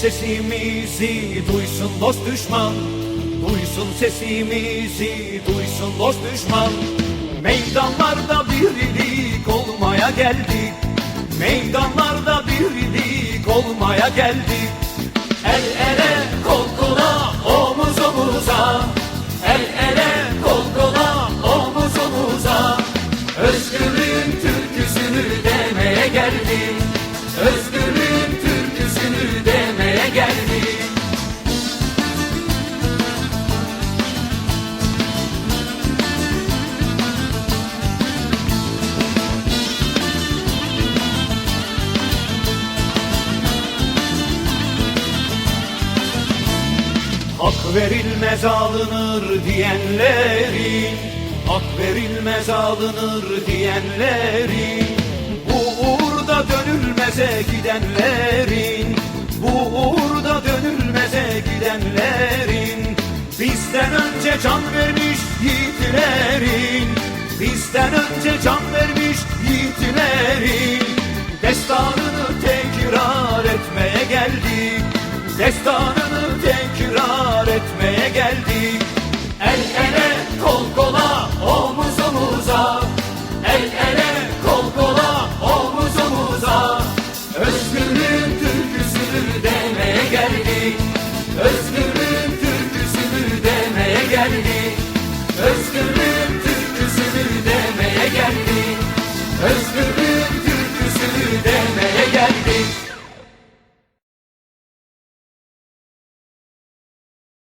sesimizi duysun dost düşman. Duysun sesimizi duysun dost düşman. Meydanlarda birlik olmaya geldik. Meydanlarda birlik olmaya geldik Hak verilmez alınır diyenlerin Hak verilmez alınır diyenlerin Bu uğurda dönülmeze gidenlerin Bu uğurda dönülmeze gidenlerin Bizden önce can vermiş yiğitlerin Bizden önce can vermiş yiğitlerin Destanını tekrar etmeye geldik Destanını demeye geldik